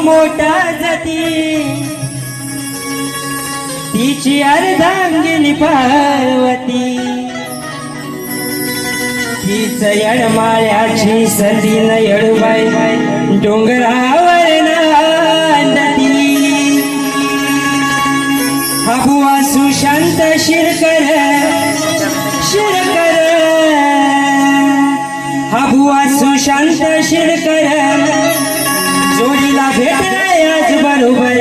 मोठा जाती. तिची अर्धांगिनी पार्वती. हीच यडमाळ्याची सदीन यडबाई डोंगरावर नांदती. हा सुशांत शिरकर शिरकर. हबुआ सुशांत शिरकर जोडीला बरोबर?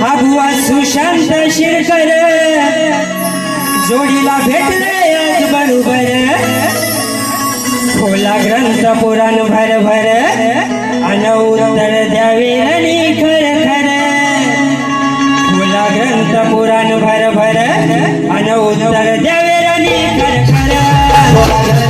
हा बुवा सुशांत शिरकर जोडीला भेटलाय आज बरोबर. खोला ग्रंथ पुराण भर भर अन उत्तर द्यावे आणि खर खर. खोला ग्रंथ पुराण भर भर अन द्यावे आणि खर खर.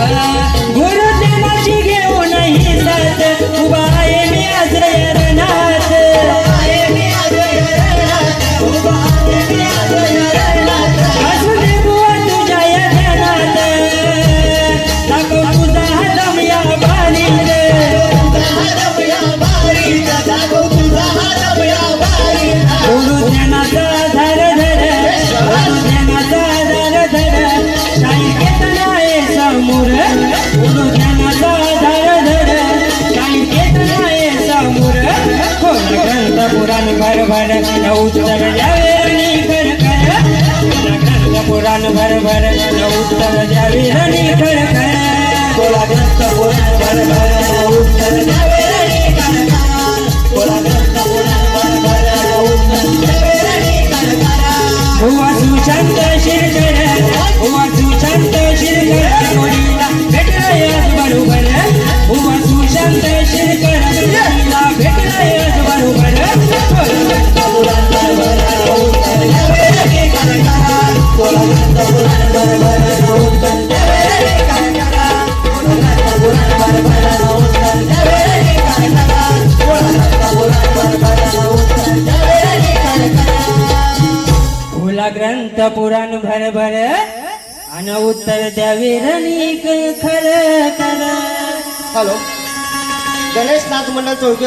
Bye. ग्रंथ पुराण भर भर उत्तर द्यावे आणि खर खर खोल ग्रंथ पुराण भर भर उत्तर द्यावे आणि खर ग्रंथ पुराण भर भर आणि उत्तर द्यावे रणिक खर खर हॅलो. गणेश नाथ मंडळ चौक